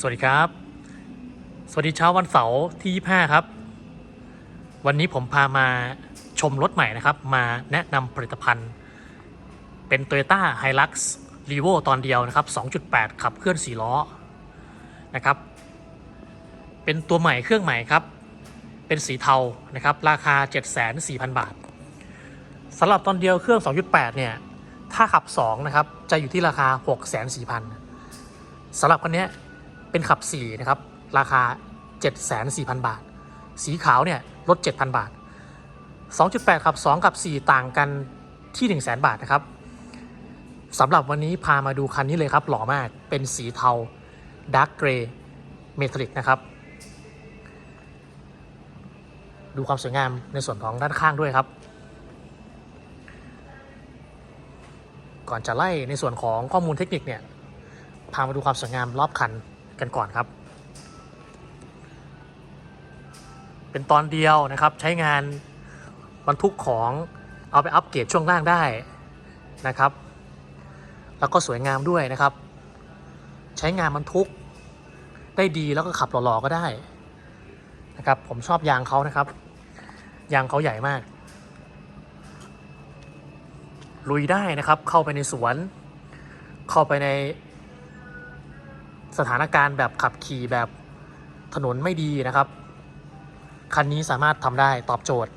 สวัสดีครับ สวัสดีเช้าวันเสาร์ที่ 25 ครับ วันนี้ผมพามาชมรถใหม่นะครับ มาแนะนำผลิตภัณฑ์ เป็น Toyota Hilux r e v o ตอนเดียวนะครับ 2.8 ขับเคลื่อน 4 ล้อ นะครับ เป็นตัวใหม่เครื่องใหม่ครับ เป็นสีเทานะครับ ราคา 7,400,000 บาทสำหรับตอนเดียวเครื่อง 2.8 เนี่ย ถ้าขับ 2 นะครับ จะอยู่ที่ราคา 6,400,000สำหรับคันนี้ เป็นขับ4นะครับ ราคา 7,400,000 บาท สีขาวเนี่ยลด 7,000 บาท 2.8 ขับ 2 กับ 4 ต่างกันที่ 100,000บาทนะครับสำหรับวันนี้พามาดูคันนี้เลยครับ หล่อมาก เป็นสีเทา Dark Gray Metallic นะครับ ดูความสวยงามในส่วนของด้านข้างด้วยครับ ก่อนจะไล่ในส่วนของข้อมูลเทคนิคเนี่ย พามาดูความสวยงามรอบคัน กันก่อนครับ เป็นตอนเดียวนะครับใช้งานบรรทุกของเอาไปอัปเกรดช่วงล่างได้นะครับ แล้วก็สวยงามด้วยนะครับ ใช้งานบรรทุกได้ดีแล้วก็ขับหล่อๆก็ได้นะครับ ผมชอบยางเขานะครับ ยางเขาใหญ่มาก ลุยได้นะครับเข้าไปในสวน เข้าไปใน สถานการณ์แบบขับขี่แบบถนนไม่ดีนะครับ คันนี้สามารถทำได้ตอบโจทย์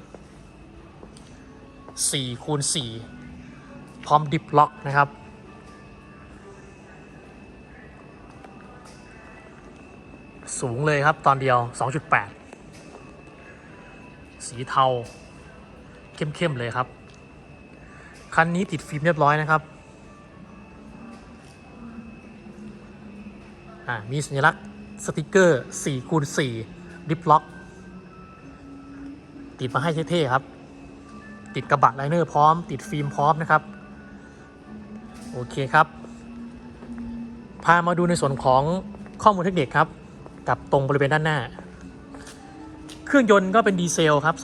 4คูณ4พร้อมดิฟล็อกนะครับ สูงเลยครับตอนเดียว 2.8 สีเทา เข้มๆเลยครับ คันนี้ติดฟิล์มเรียบร้อยนะครับ อ่า มีสัญลักษณ์สติกเกอร์4คูณ4ดิฟล็อก ติดมาให้เท่ๆครับ ติดกระบะไลเนอร์พร้อม ติดฟิล์มพร้อมนะครับ โอเคครับ พามาดูในส่วนของข้อมูลเทคนิคครับ กับตรงบริเวณด้านหน้า เครื่องยนต์ก็เป็นดีเซลครับ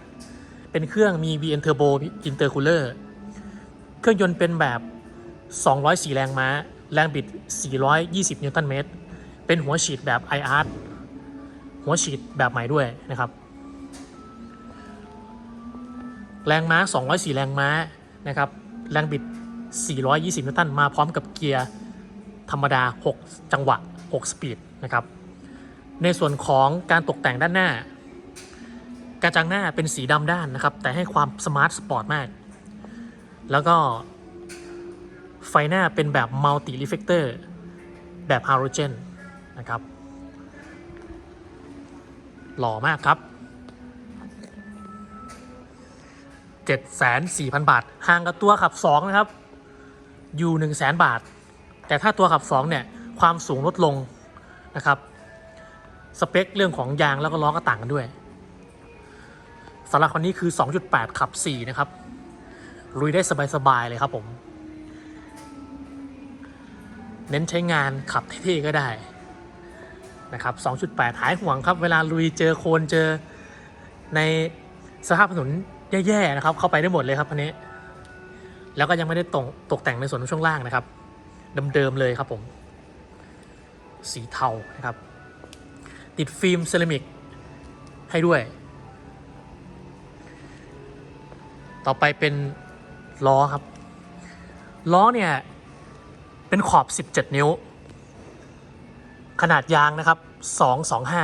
2.8 เป็นเครื่องมี VN Turbo Intercooler เครื่องยนต์เป็นแบบ 204 แรงม้า แรงบิด 420 นิวตันเมตร เป็นหัวฉีดแบบ IR หัวฉีดแบบใหม่ด้วยนะครับ แรงม้า 204 แรงม้านะครับ แรงบิด 420 นิวตัน มาพร้อมกับเกียร์ธรรมดา 6 จังหวะ 6 สปีดนะครับ ในส่วนของการตกแต่งด้านหน้า กระจังหน้าเป็นสีดำด้านนะครับ แต่ให้ความสมาร์ทสปอร์ตมาก แล้วก็ ไฟหน้าเป็นแบบมัลติรีเฟกเตอร์แบบฮาโลเจนนะครับ หล่อมากครับ 74,000 บาท ห่างกับตัวขับ 2 นะครับ อยู่ 100,000 บาท แต่ถ้าตัวขับ 2 เนี่ย ความสูงลดลงนะครับ สเปคเรื่องของยางแล้วก็ล้อก็ต่างกันด้วยสำหรับคนนี้คือ 2.8 ขับ 4 นะครับ ลุยได้สบาย ๆ เลยครับผม น้นใช้งานขับเท่ๆก็ได้นะครับ 2.8 หายห่วงครับ เวลาลุยเจอโคลนเจอในสภาพถนนแย่ๆนะครับ เข้าไปได้หมดเลยครับคันนี้ แล้วก็ยังไม่ได้ตกตกแต่งในส่วนของช่วงล่างนะครับเดิมๆเลยครับผม สีเทานะครับ ติดฟิล์มเซรามิกให้ด้วย ต่อไปเป็นล้อครับ ล้อเนี่ย เป็นขอบ 17 นิ้ว ขนาดยางนะครับ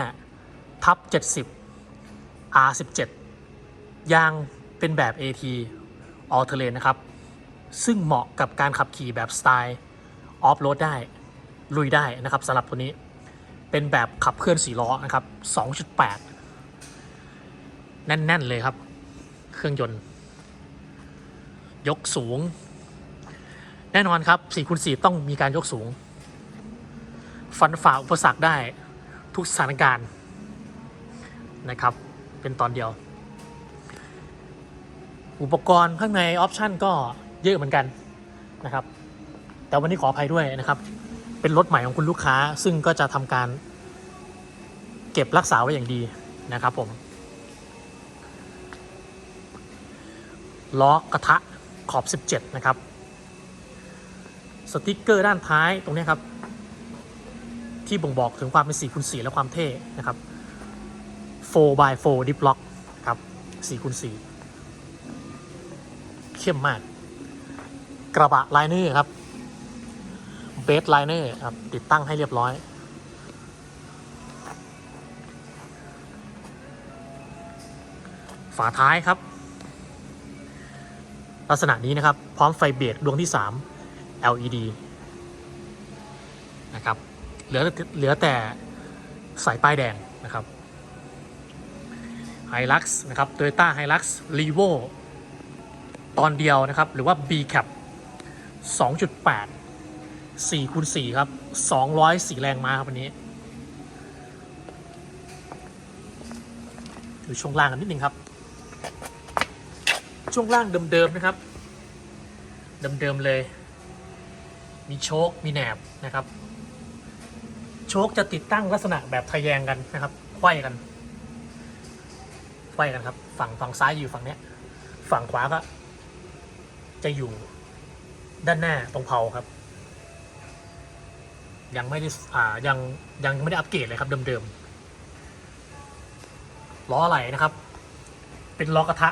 225 ทับ 70 R17 ยางเป็นแบบ AT All Terrain นะครับ ซึ่งเหมาะกับการขับขี่แบบสไตล์ออฟโรดได้ ลุยได้นะครับสำหรับตัวนี้ เป็นแบบขับเคลื่อน4ล้อนะครับ 2.8 แน่น ๆ เลยครับ เครื่องยนต์ ยกสูง แน่นอนครับ4คูณ4ต้องมีการยกสูง ฟันฝ่าอุปสรรคได้ทุกสถานการณ์นะครับ เป็นตอนเดียว อุปกรณ์ข้างในออปชันก็เยอะเหมือนกันนะครับ แต่วันนี้ขออภัยด้วยนะครับ เป็นรถใหม่ของคุณลูกค้า ซึ่งก็จะทำการเก็บรักษาไว้อย่างดีนะครับผมล้อกระทะขอบ 17 นะครับ สติกเกอร์ด้านท้ายตรงนี้ครับ ที่บ่งบอกถึงความเป็น4คูณ4และความเท่นะครับ4 by 4 Dip Lock ครับ4คูณ4เข้มมาก กระบะไลเนอร์ครับเบสไลเนอร์ครับติดตั้งให้เรียบร้อยฝาท้ายครับ ลักษณะนี้นะครับ พร้อมไฟเบรกดวงที่ 3 LED นะครับ เหลือเหลือแต่สายป้ายแดงนะครับ h i l u x นะครับ Toyota Hilux Revo ตอนเดียวนะครับ หรือว่า B Cap 2.8 4คูณ4ครับ 204 แรงม้าครับวันนี้ดูช่วงล่างกันนิดนึงครับ ช่วงล่างเดิมๆนะครับ เดิมๆเลย มีโชคมีแหนบนะครับ โชคจะติดตั้งลักษณะแบบทะแยงกันนะครับไขว้กันไขว้กันครับ ฝั่งฝั่งซ้ายอยู่ฝั่งเนี้ย ฝั่งขวาก็ จะอยู่ด้านหน้าตรงเพาครับ ยังไม่ได้อ่ายังยังไม่ได้อัปเกรดเลยครับเดิมๆล้อไหลนะครับ เป็นล้อกระทะ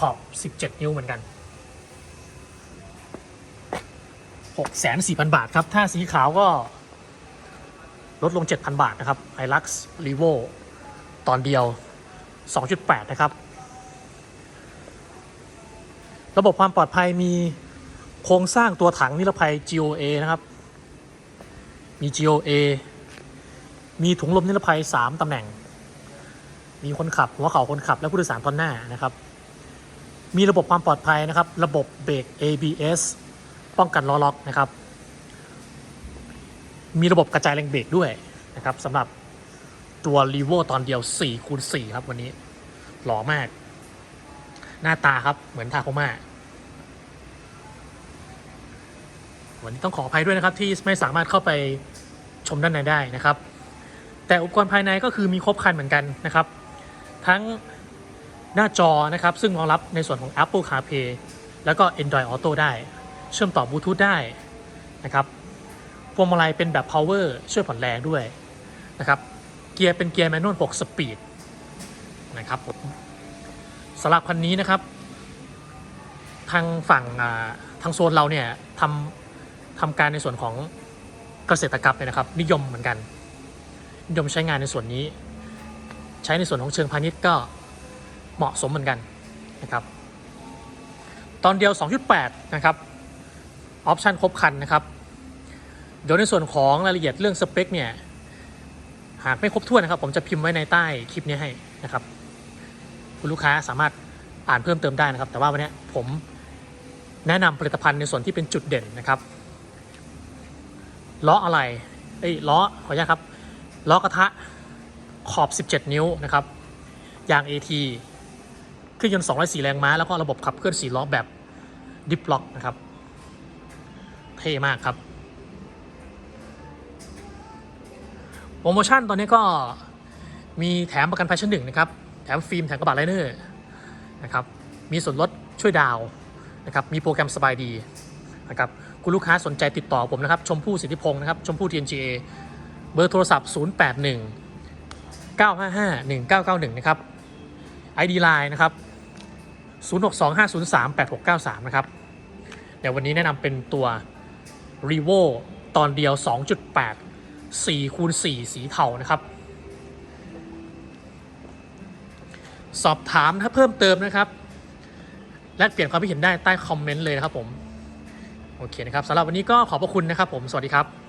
ขอบ 17 นิ้วเหมือนกัน 6,400,000 บาทครับ ถ้าสีขาวก็ ลดลง 7,000 บาทนะครับ Hilux Revo ตอนเดียว 2.8 นะครับ ระบบความปลอดภัยมีโครงสร้างตัวถังนิรภัย GOA นะครับ มี GOA มีถุงลมนิรภัย 3 ตำแหน่ง มีคนขับ หัวเข่าคนขับ และผู้โดยสารตอนหน้านะครับ มีระบบความปลอดภัยนะครับ ระบบเบรก ABS ป้องกันล้อล็อกนะครับ มีระบบกระจายแรงเบรกด้วยนะครับสำหรับตัว r e v o ตอนเดียว4คูณ4ครับวันนี้หล่อมาก หน้าตาครับเหมือนทาโคมาวันนี้ต้องขออภัยด้วยนะครับ ที่ไม่สามารถเข้าไปชมด้านในได้นะครับ แต่อุปกรณ์ภายในก็คือมีครบครันเหมือนกันนะครับ ทั้งหน้าจอนะครับ ซึ่งรองรับในส่วนของ Apple CarPlay แล้วก็ Android Auto ได้ เชื่อมต่อบลูทูธได้นะครับพวงมาลัยเป็นแบบ power ช่วยผ่อนแรงด้วยนะครับเกียร์เป็นเกียร์แมนนวล6สปีดนะครับผมสำหรับคันนี้นะครับ ทางฝั่งทางโซนเราเนี่ยทำทำการในส่วนของเกษตรกรรมเนี่ยนะครับ นิยมเหมือนกันนิยมใช้งานในส่วนนี้ ใช้ในส่วนของเชิงพาณิชย์ก็เหมาะสมเหมือนกันนะครับ ตอนเดียว 2.8 นะครับ ออปชันครบคันนะครับ เดี๋ยวในส่วนของรายละเอียดเรื่องสเปคเนี่ย หากไม่ครบถ้วนนะครับ ผมจะพิมพ์ไว้ในใต้คลิปนี้ให้นะครับ คุณลูกค้าสามารถอ่านเพิ่มเติมได้นะครับ แต่ว่าวันนี้ผมแนะนำผลิตภัณฑ์ในส่วนที่เป็นจุดเด่นนะครับล้ออะไรเอ้ยล้อขออนุญาตครับล้อกระทะขอบ 17 นิ้วนะครับยาง AT เครื่องยนต์204แรงม้า แล้วก็ระบบขับเคลื่อน4ล้อแบบดิฟล็อกนะครับ ท่มากครับโปรโมชั่นตอนนี้ก็มีแถมประกันภัยชั้นหนึ่งนะครับ แถมฟิล์มแถมกระบะไลเนอร์นะครับ มีส่วนลดช่วยดาวน์นะครับ มีโปรแกรมสบายดีนะครับ คุณลูกค้าสนใจติดต่อผมนะครับ ชมพู่สิทธิพงศ์นะครับ ชมพู่ TNGA เบอร์โทรศัพท์ 081 955 1991 นะครับ ID Line นะครับ 0625038693 นะครับ เดี๋ยววันนี้แนะนำเป็นตัว r e v o ตอนเดียว 2.8 4คูณ4สีเทานะครับ สอบถามถ้าเพิ่มเติมนะครับและเปลี่ยนความคิดเห็นได้ใต้คอมเมนต์เลยนะครับผม โอเคนะครับสำหรับวันนี้ก็ขอบพระคุณนะครับผม สวัสดีครับ